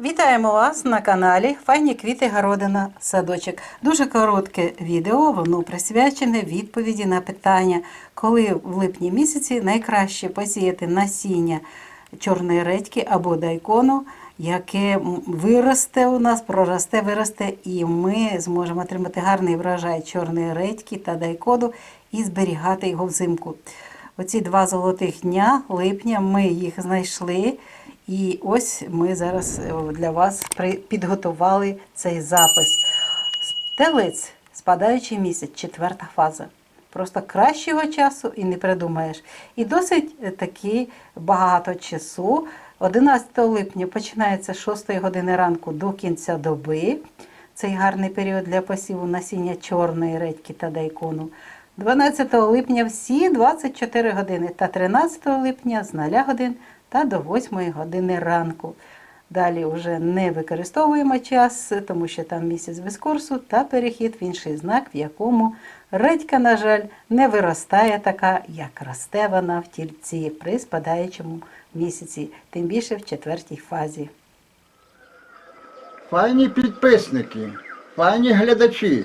Вітаємо вас на каналі Файні квіти Городина Садочок. Дуже коротке відео, воно присвячене відповіді на питання, коли в липні місяці найкраще посіяти насіння чорної редьки або дайкону, яке виросте у нас, проросте, виросте, і ми зможемо отримати гарний врожай чорної редьки та дайкону і зберігати його взимку. Оці два золотих дня липня ми їх знайшли. І ось ми зараз е, для вас підготували цей запис. Телець, спадаючий місяць, четверта фаза. Просто кращого часу і не придумаєш. І досить е, таки багато часу. 11 липня починається з 6 години ранку до кінця доби. Цей гарний період для посіву насіння чорної редьки та дайкону. 12 липня всі 24 години та 13 липня з 0 годин та до 8 години ранку. Далі вже не використовуємо час, тому що там місяць без курсу та перехід в інший знак, в якому редька, на жаль, не виростає така, як росте вона в тільці при спадаючому місяці, тим більше в четвертій фазі. Файні підписники, файні глядачі.